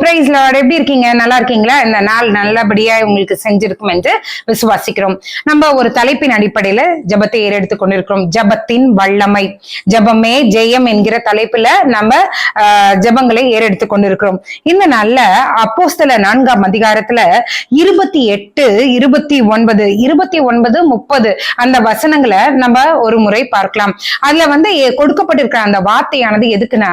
Price Lord எப்படி இருக்கீங்க? நல்லா இருக்கீங்களா? இந்த நாள் நல்லபடியா உங்களுக்கு செஞ்சிருக்கும் என்று விசுவாசிக்கிறோம். நம்ம ஒரு தலைப்பின் அடிப்படையில ஜபத்தை ஏறெடுத்துக் கொண்டிருக்கிறோம். ஜபத்தின் வல்லமை. ஜபமே ஜெயம் என்கிற தலைப்புல நம்ம ஜபங்களை ஏறெடுத்து கொண்டிருக்கிறோம். இந்த நாள்ல அப்போஸ்தல நான்காம் அதிகாரத்துல இருபத்தி எட்டு இருபத்தி ஒன்பது இருபத்தி ஒன்பது முப்பது அந்த வசனங்களை நம்ம ஒரு முறை பார்க்கலாம். அதுல வந்து கொடுக்கப்பட்டிருக்கிற அந்த வார்த்தையானது எதுக்குன்னா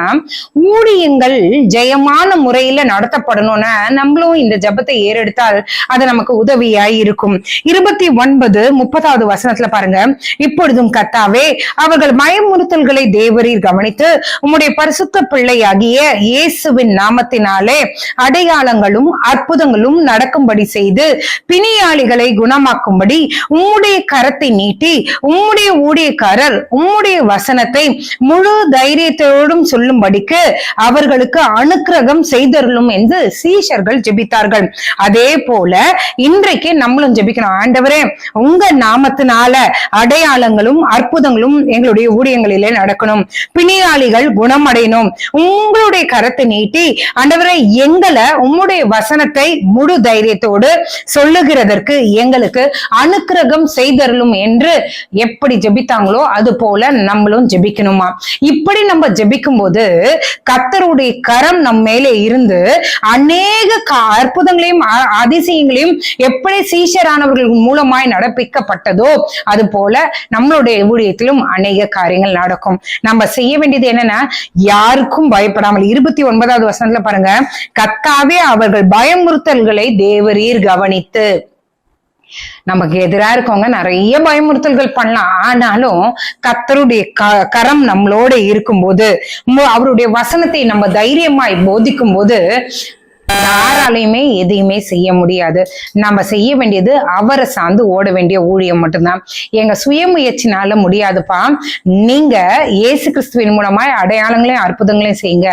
ஊழியங்கள் ஜெயமான சரியான முறையில நடத்தப்படணும்னா நம்மளும் இந்த ஜபத்தை ஏறெடுத்தால் அது நமக்கு உதவியாய் இருக்கும். இருபத்தி ஒன்பது முப்பதாவது வசனத்துல பாருங்க. இப்பொழுதும் கத்தாவே அவர்கள் பயமுறுத்தல்களை தேவரீர் கவனித்து உம்முடைய பரிசுத்த பிள்ளையாகிய இயேசுவின் நாமத்தினாலே அடையாளங்களும் அற்புதங்களும் நடக்கும்படி செய்து பிணியாளிகளை குணமாக்கும்படி உம்முடைய கரத்தை நீட்டி உம்முடைய ஊழியக்காரர் உம்முடைய வசனத்தை முழு தைரியத்தோடும் சொல்லும்படிக்கு அவர்களுக்கு அனுக்கிரகம் செய்தருளும் என்று சீஷர்கள் ஜெபித்தார்கள். அதே போல இன்றைக்கு நம்மளும் ஜெபிக்கணும். ஆண்டவரே உங்க நாமத்தினால அடையாளங்களும் அற்புதங்களும் எங்களுடைய ஊழியங்களிலே நடக்கணும். பிணியாளிகள் குணமடையணும். உங்களுடைய கரத்தை நீட்டி ஆண்டவரே எங்களை உம்முடைய வசனத்தை முழு தைரியத்தோடு சொல்லுகிறதற்கு எங்களுக்கு அனுக்கிரகம் செய்தருளும் என்று எப்படி ஜெபித்தாங்களோ அது போல நம்மளும் ஜெபிக்கணுமா? இப்படி நம்ம ஜெபிக்கும் போது கத்தருடைய கரம் நம் மேலே இருந்து அநேக அற்புதங்களையும் அதிசயங்களையும் எப்படி சீஷரானவர்கள் மூலமாய் நடப்பிக்கப்பட்டதோ அது போல நம்மளுடைய ஊழியத்திலும் அநேக காரியங்கள் நடக்கும். நம்ம செய்ய வேண்டியது என்னன்னா யாருக்கும் பயப்படாமல் இருபத்தி ஒன்பதாவது வசனத்துல பாருங்க கத்தாவே அவர்கள் பயமுறுத்தல்களை தேவரீர் கவனித்து. நமக்கு எதிரா இருக்கவங்க நிறைய பயமுறுத்தல்கள் பண்ணலாம். ஆனாலும் கத்தருடைய க- கரம் நம்மளோட இருக்கும்போது அவருடைய வசனத்தை நம்ம தைரியமாய் போதிக்கும் போது யாராலையுமே எதையுமே செய்ய முடியாது. நம்ம செய்ய வேண்டியது அவரை சார்ந்து ஓட வேண்டிய ஊழியம் மட்டும்தான். எங்க சுயமுயற்சினால முடியாதுப்பா. நீங்க இயேசு கிறிஸ்துவின் மூலமாய் அடையாளங்களையும் அற்புதங்களையும் செய்யுங்க.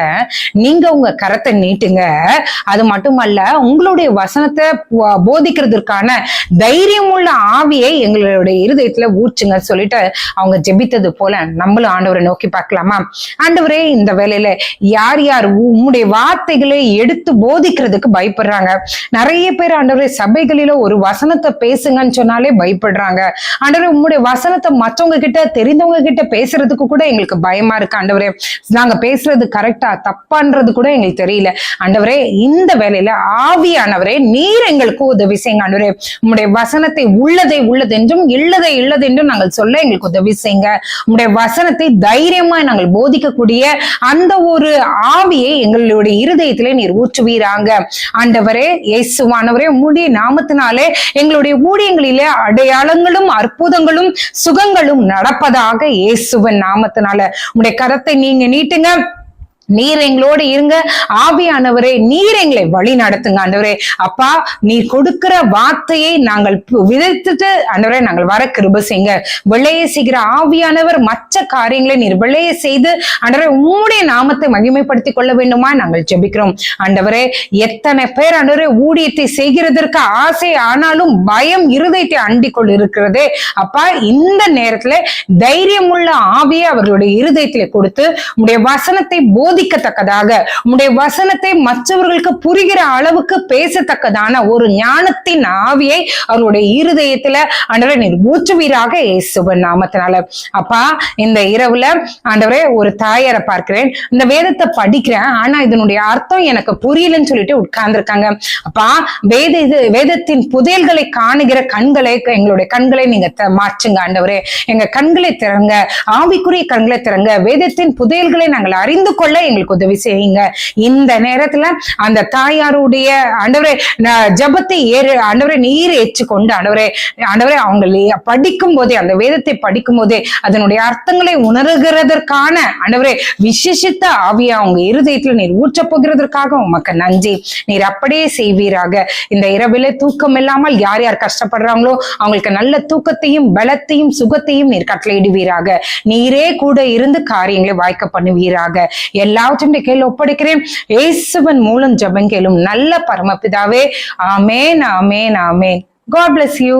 நீங்க உங்க கரத்தை நீட்டுங்க. அது மட்டுமல்ல உங்களுடைய வசனத்தை போ- போதிக்கிறதுக்கான தைரியமுள்ள ஆவியை எங்களுடைய இருதயத்துல ஊற்றுங்க சொல்லிட்டு அவங்க ஜெபித்தது போல நம்மளும் ஆண்டவரை நோக்கி பார்க்கலாமா? ஆண்டவரே இந்த வேலையில யார் யார் உம்முடைய வார்த்தைகளை எடுத்து போதிக்கிறதுக்கு பயப்படுறாங்க. நிறைய பேர் ஆண்டவரே சபைகளில ஒரு வசனத்தை பேசுங்கன்னு சொன்னாலே பயப்படுறாங்க. ஆண்டவரே உங்களுடைய வசனத்தை மற்றவங்க கிட்ட தெரிந்தவங்க கிட்ட பேசுறதுக்கு கூட எங்களுக்கு பயமா இருக்கு ஆண்டவரே. நாங்க பேசுறது கரெக்டா தப்பான்றது கூட எங்களுக்கு தெரியல. ஆண்டவரே இந்த வேலையில ஆவியானவரே நீர் எங்களுக்கு உதவி செய்யுங்க ஆண்டவரே. உங்களுடைய வசனத்தை உள்ளதை உள்ளதென்றும் இல்லதை இல்லதென்றும் நாங்கள் சொல்ல எங்களுக்கு உதவி செய்யுங்க. உங்களுடைய வசனத்தை தைரியமா நாங்கள் போதிக்கக்கூடிய அந்த ஒரு ஆவியை எங்களுடைய இருதயத்திலே நீர் ஊற்றுவீராங்க ஆண்டவரே இயேசுவானவரே உம்முடைய நாமத்தினாலே எங்களுடைய ஊழியங்களிலே அடையாளங்களும் அற்புதங்களும் சுகங்களும் நடப்பதாக இயேசுவன் நாமத்தினால. உங்களுடைய கரத்தை நீங்க நீட்டுங்க. நீர் எங்களோடு இருங்க. ஆவியானவரே நீர் எங்களை வழி நடத்துங்க ஆண்டவரே. அப்பா நீர் கொடுக்கிற வார்த்தையை நாங்கள் விதைத்துட்டு ஆண்டவரே நாங்கள் வர கிருப செய்யுங்க. விளைய செய்கிற ஆவியானவர் மற்ற காரியங்களை நீர் விளைய செய்து ஆண்டவரே உம்முடைய நாமத்தை மகிமைப்படுத்திக் கொள்ள வேண்டுமா நாங்கள் ஜெபிக்கிறோம். ஆண்டவரே எத்தனை பேர் ஆண்டவரே ஊழியத்தை செய்கிறதற்கு ஆசை ஆனாலும் பயம் இருதயத்தை அண்டிக் இருக்கிறதே அப்பா இந்த நேரத்துல தைரியமுள்ள ஆவியை அவர்களுடைய இருதயத்திலே கொடுத்து உம்முடைய வசனத்தை போதி போதிக்கத்தக்கதாக உம்முடைய வசனத்தை மற்றவர்களுக்கு புரிகிற அளவுக்கு பேசத்தக்கதான ஒரு ஞானத்தின் ஆவியை அவருடைய இருதயத்துல ஆண்டவரை நீர் ஊற்றுவீராக இயேசுவின் நாமத்தினால. அப்பா இந்த இரவுல ஆண்டவரே ஒரு தாயாரை பார்க்கிறேன். இந்த வேதத்தை படிக்கிறேன். ஆனா இதனுடைய அர்த்தம் எனக்கு புரியலன்னு சொல்லிட்டு உட்கார்ந்துருக்காங்க. அப்பா வேத இது வேதத்தின் புதையல்களை காணுகிற கண்களை எங்களுடைய கண்களை நீங்க மாற்றுங்க ஆண்டவரே. எங்க கண்களை திறங்க ஆவிக்குரிய கண்களை திறங்க வேதத்தின் புதையல்களை நாங்கள் அறிந்து கொள்ள எங்களுக்கு உதவி செய்யுங்க. இந்த நேரத்துல அந்த தாயாருடைய ஆண்டவரே ஜபத்தை ஏறு ஆண்டவரே நீர் ஏற்றுக்கொண்டு ஆண்டவரே ஆண்டவரே அவங்க படிக்கும் போதே அந்த வேதத்தை படிக்கும் போதே அதனுடைய அர்த்தங்களை உணர்கிறதற்கான ஆண்டவரே விசேஷித்த ஆவியா அவங்க இருதயத்துல நீர் ஊற்றப் போகிறதற்காக உமக்கு நன்றி. நீர் அப்படியே செய்வீராக. இந்த இரவிலே தூக்கம் இல்லாமல் யார் யார் கஷ்டப்படுறாங்களோ அவங்களுக்கு நல்ல தூக்கத்தையும் பலத்தையும் சுகத்தையும் நீர் கட்டளையிடுவீராக. நீரே கூட இருந்து காரியங்களை வாய்க்க பண்ணுவீராக. எல்லா எல்லாவற்றையும் கேள்வி ஒப்படைக்கிறேன். இயேசுவன் மூலம் ஜெபம் கேளும் நல்ல பரமபிதாவே. ஆமேன் ஆமேன் ஆமேன். God bless you.